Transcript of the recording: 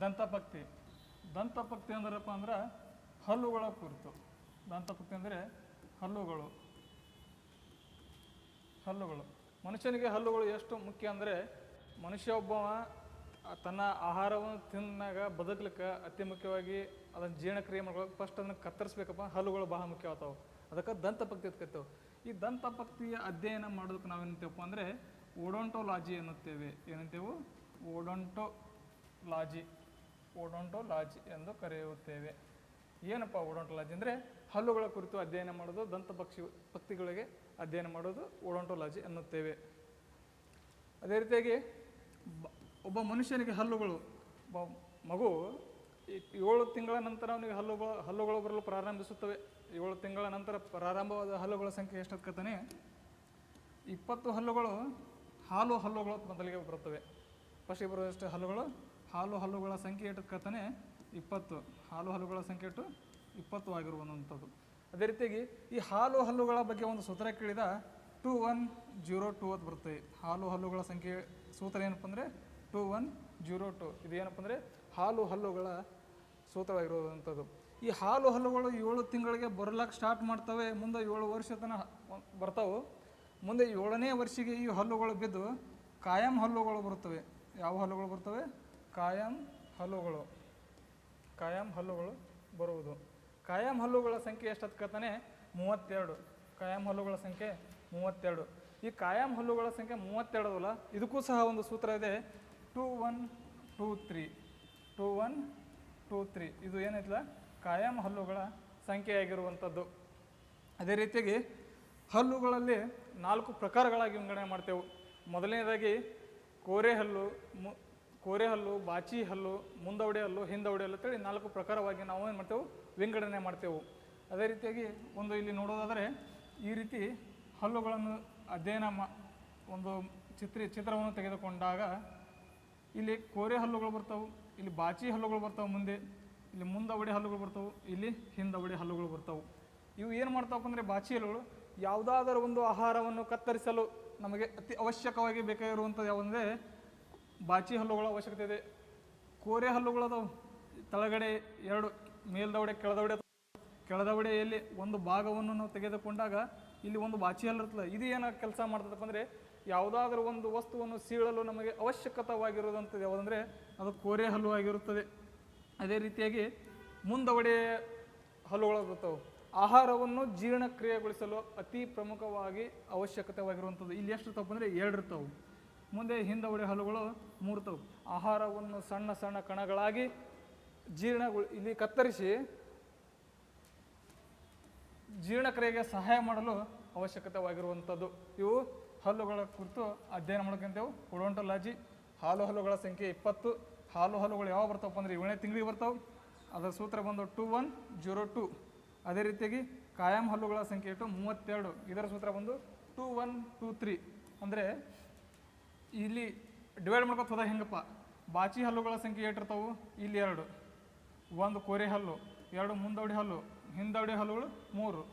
ದಂತಪಕ್ತಿ ದಂತಪಕ್ತಿ ಅಂದ್ರಪ್ಪ ಅಂದ್ರೆ ಹಲ್ಲುಗಳ ಕುರಿತು. ದಂತಪಕ್ತಿ ಅಂದರೆ ಹಲ್ಲುಗಳು. ಹಲ್ಲುಗಳು. ಮನುಷ್ಯನಿಗೆ ಹಲ್ಲುಗಳು ಎಷ್ಟು ಮುಖ್ಯ ಅಂದರೆ ಮನುಷ್ಯ ಒಬ್ಬ ತನ್ನ ಆಹಾರವನ್ನು ತಿನ್ನಾಗ ಬದುಕಲಿಕ್ಕೆ ಅತಿ ಮುಖ್ಯವಾಗಿ ಅದನ್ನು ಜೀರ್ಣಕ್ರಿಯೆ ಮಾಡ್ಬೇಕು ಫಸ್ಟ್ ಅದನ್ನು ಕತ್ತರಿಸ್ಬೇಕಪ್ಪ. ಹಲ್ಲುಗಳು ಬಹಳ ಮುಖ್ಯವಾಗ್ತಾವೆ. ಅದಕ್ಕೆ ದಂತಪಕ್ತಿ ಎತ್ಕತ್ತೇವೆ ಈ ದಂತಪಕ್ತಿಯ ಅಧ್ಯಯನ ಮಾಡೋದಕ್ಕೆ ನಾವೇನಂತೇವಪ್ಪ ಅಂದರೆ ಓಡೋಂಟೋಲಾಜಿ ಎನ್ನುತ್ತೇವೆ. ಏನಂತೇವು? ಓಡೋಂಟೋಲಾಜಿ. ಓಡೋಂಟೋಲಾಜಿ ಎಂದು ಕರೆಯುತ್ತೇವೆ. ಏನಪ್ಪ ಓಡೋಂಟೋಲಾಜಿ ಅಂದರೆ ಹಲ್ಲುಗಳ ಕುರಿತು ಅಧ್ಯಯನ ಮಾಡೋದು, ದಂತ ಪಕ್ಷಿ ಪಕ್ಷಿಗಳಿಗೆ ಅಧ್ಯಯನ ಮಾಡೋದು ಓಡೋಂಟೋಲಾಜಿ ಎನ್ನುತ್ತೇವೆ. ಅದೇ ರೀತಿಯಾಗಿ ಒಬ್ಬ ಮನುಷ್ಯನಿಗೆ ಹಲ್ಲುಗಳು, ಒಬ್ಬ ಮಗು ಏಳು ತಿಂಗಳ ನಂತರ ಅವನಿಗೆ ಹಲ್ಲುಗಳು ಹಲ್ಲುಗಳು ಬರಲು ಪ್ರಾರಂಭಿಸುತ್ತವೆ. ಏಳು ತಿಂಗಳ ನಂತರ ಪ್ರಾರಂಭವಾದ ಹಲ್ಲುಗಳ ಸಂಖ್ಯೆ ಎಷ್ಟಾಗ್ತಾನೆ ಇಪ್ಪತ್ತು ಹಲ್ಲುಗಳು ಹಾಲು ಹಲ್ಲುಗಳು ಮೊದಲಿಗೆ ಬರುತ್ತವೆ ಫಸ್ಟಿಗೆ ಬರುವಷ್ಟು ಹಲ್ಲುಗಳು? ಹಾಲು ಹಲ್ಲುಗಳ ಸಂಖ್ಯೆ ಎಷ್ಟಕ್ಕತ್ತಾನೆ ಇಪ್ಪತ್ತು. ಹಾಲು ಹಲ್ಲುಗಳ ಸಂಖ್ಯೆ ಇಟ್ಟು ಇಪ್ಪತ್ತು ಆಗಿರುವಂಥದ್ದು. ಅದೇ ರೀತಿಯಾಗಿ ಈ ಹಾಲು ಹಲ್ಲುಗಳ ಬಗ್ಗೆ ಒಂದು ಸೂತ್ರ ಕೇಳಿದ ಟೂ ಒನ್ ಜೀರೋ ಟೂ ಅಂತ ಬರುತ್ತೆ. ಹಾಲು ಹಲ್ಲುಗಳ ಸಂಖ್ಯೆ ಸೂತ್ರ ಏನಪ್ಪ ಅಂದರೆ ಟೂ ಒನ್ ಜೀರೋ ಟು. ಇದು ಏನಪ್ಪ ಅಂದರೆ ಹಾಲು ಹಲ್ಲುಗಳ ಸೂತ್ರವಾಗಿರುವಂಥದ್ದು. ಈ ಹಾಲು ಹಲ್ಲುಗಳು ಏಳು ತಿಂಗಳಿಗೆ ಬರಲಕ್ಕೆ ಸ್ಟಾರ್ಟ್ ಮಾಡ್ತವೆ, ಮುಂದೆ ಏಳು ವರ್ಷ ತನಕ ಬರ್ತಾವೆ. ಮುಂದೆ ಏಳನೇ ವರ್ಷಿಗೆ ಈ ಹಲ್ಲುಗಳು ಬಿದ್ದು ಕಾಯಂ ಹಲ್ಲುಗಳು ಬರುತ್ತವೆ. ಯಾವ ಹಲ್ಲುಗಳು ಬರ್ತವೆ? ಕಾಯಂ ಹಲ್ಲುಗಳು. ಕಾಯಂ ಹಲ್ಲುಗಳು ಬರುವುದು. ಕಾಯಂ ಹಲ್ಲುಗಳ ಸಂಖ್ಯೆ ಎಷ್ಟತ್ಕತಾನೆ ಮೂವತ್ತೆರಡು. ಕಾಯಂ ಹಲ್ಲುಗಳ ಸಂಖ್ಯೆ ಮೂವತ್ತೆರಡು. ಈ ಕಾಯಂ ಹಲ್ಲುಗಳ ಸಂಖ್ಯೆ ಮೂವತ್ತೆರಡು ಅಲ್ಲ? ಇದಕ್ಕೂ ಸಹ ಒಂದು ಸೂತ್ರ ಇದೆ. Two one two three. Two one two three. ಇದು ಏನೈತಲ್ಲ ಕಾಯಂ ಹಲ್ಲುಗಳ ಸಂಖ್ಯೆಯಾಗಿರುವಂಥದ್ದು ಅದೇ ರೀತಿಯಾಗಿ ಹಲ್ಲುಗಳಲ್ಲಿ ನಾಲ್ಕು ಪ್ರಕಾರಗಳಾಗಿ ವಿಂಗಡಣೆ ಮಾಡ್ತೇವೆ. ಮೊದಲನೇದಾಗಿ, ಕೋರೆ ಹಲ್ಲು ಕೋರೆ ಹಲ್ಲು, ಬಾಚಿ ಹಲ್ಲು, ಮುಂದವಡೆ ಹಲ್ಲು, ಹಿಂದವಡೆ ಹಲ್ಲು ಅಂತೇಳಿ ನಾಲ್ಕು ಪ್ರಕಾರವಾಗಿ ನಾವು ಏನು ಮಾಡ್ತೇವೆ? ವಿಂಗಡಣೆ ಮಾಡ್ತೇವೆ. ಅದೇ ರೀತಿಯಾಗಿ ಒಂದು ಇಲ್ಲಿ ನೋಡೋದಾದರೆ ಈ ರೀತಿ ಹಲ್ಲುಗಳನ್ನು ಅಧ್ಯಯನ ಮಾ, ಒಂದು ಚಿತ್ರ, ಚಿತ್ರವನ್ನು ತೆಗೆದುಕೊಂಡಾಗ ಇಲ್ಲಿ ಕೋರೆ ಹಲ್ಲುಗಳು ಬರ್ತವೆ, ಇಲ್ಲಿ ಬಾಚಿ ಹಲ್ಲುಗಳು ಬರ್ತವೆ ಮುಂದೆ, ಇಲ್ಲಿ ಮುಂದವಡೆ ಹಲ್ಲುಗಳು ಬರ್ತವೆ, ಇಲ್ಲಿ ಹಿಂದವಡೆ ಹಲ್ಲುಗಳು ಬರ್ತವೆ. ಇವು ಏನು ಮಾಡ್ತಾವಪ್ಪ ಅಂದರೆ ಬಾಚಿ ಹಲ್ಲುಗಳು ಯಾವುದಾದರೂ ಒಂದು ಆಹಾರವನ್ನು ಕತ್ತರಿಸಲು ನಮಗೆ ಅತಿ ಅವಶ್ಯಕವಾಗಿ ಬೇಕಾಗಿರುವಂಥದ್ದು ಯಾವುದಂದರೆ ಬಾಚಿ ಹಲ್ಲುಗಳ ಅವಶ್ಯಕತೆ ಇದೆ. ಕೋರೆ ಹಲ್ಲುಗಳು ಅದಾವು ತಳಗಡೆ ಎರಡು ಮೇಲ್ದವಡೆ ಕೆಳದವಡೆ ಕೆಳದವಡೆಯಲ್ಲಿ ಒಂದು ಭಾಗವನ್ನು ನಾವು ತೆಗೆದುಕೊಂಡಾಗ ಇಲ್ಲಿ ಒಂದು ಬಾಚಿ ಹಲ್ಲು ಇರ್ತದೆ ಇದು ಏನು ಕೆಲಸ ಮಾಡ್ತದಪ್ಪ ಅಂದರೆ ಯಾವುದಾದ್ರೂ ಒಂದು ವಸ್ತುವನ್ನು ಸೀಳಲು ನಮಗೆ ಅವಶ್ಯಕತವಾಗಿರುವುದಂಥದ್ದು ಯಾವುದಂದರೆ ಅದು ಕೋರೆ ಹಲ್ಲು ಆಗಿರುತ್ತದೆ. ಅದೇ ರೀತಿಯಾಗಿ ಮುಂದವಡೆ ಹಲ್ಲುಗಳು ಬರ್ತವೆ ಆಹಾರವನ್ನು ಜೀರ್ಣಕ್ರಿಯೆಗೊಳಿಸಲು ಅತಿ ಪ್ರಮುಖವಾಗಿ ಅವಶ್ಯಕತೆವಾಗಿರುವಂಥದ್ದು ಇಲ್ಲಿ ಎಷ್ಟು ಇರ್ತಾವಪ್ಪ ಅಂದರೆ ಎರಡು ಇರ್ತಾವೆ. ಮುಂದೆ ಹಿಂದವಡೆ ಹಲ್ಲುಗಳು ಮೂರ್ತವು ಆಹಾರವನ್ನು ಸಣ್ಣ ಸಣ್ಣ ಕಣಗಳಾಗಿ ಜೀರ್ಣಗಳು, ಇಲ್ಲಿ ಕತ್ತರಿಸಿ ಜೀರ್ಣಕ್ರಿಯೆಗೆ ಸಹಾಯ ಮಾಡಲು ಅವಶ್ಯಕತೆವಾಗಿರುವಂಥದ್ದು. ಇವು ಹಲ್ಲುಗಳ ಕುರಿತು ಅಧ್ಯಯನ ಮಾಡ್ಕೊಂತೇವೆ. ಕೊಡೋಂಟಲಾಜಿ ಹಾಲು ಹಲ್ಲುಗಳ ಸಂಖ್ಯೆ ಇಪ್ಪತ್ತು. ಹಾಲು ಹಲ್ಲುಗಳು ಯಾವ ಬರ್ತಾವಪ್ಪ ಅಂದರೆ ಏಳನೇ ತಿಂಗಳಿಗೆ ಬರ್ತಾವೆ. ಅದರ ಸೂತ್ರ ಬಂದು ಟು ಒನ್ ಜೀರೋ ಟು. ಅದೇ ರೀತಿಯಾಗಿ ಕಾಯಂ ಹಲ್ಲುಗಳ ಸಂಖ್ಯೆ ಇಟ್ಟು ಮೂವತ್ತೆರಡು. ಇದರ ಸೂತ್ರ ಬಂದು ಟು ಒನ್ ಟು ತ್ರೀ. ಅಂದರೆ ಇಲ್ಲಿ ಡಿವೈಡ್ ಮಾಡ್ಕೊತದ ಹೆಂಗಪ್ಪ? ಬಾಚಿ ಹಲ್ಲುಗಳ ಸಂಖ್ಯೆ ಏಟಿರ್ತಾವು? ಇಲ್ಲಿ ಎರಡು. ಒಂದು ಕೋರೆ ಹಲ್ಲು, ಎರಡು ಮುಂದೌಡಿ ಹಲ್ಲು, ಹಿಂದೌಡಿ ಹಲ್ಲುಗಳು ಮೂರು.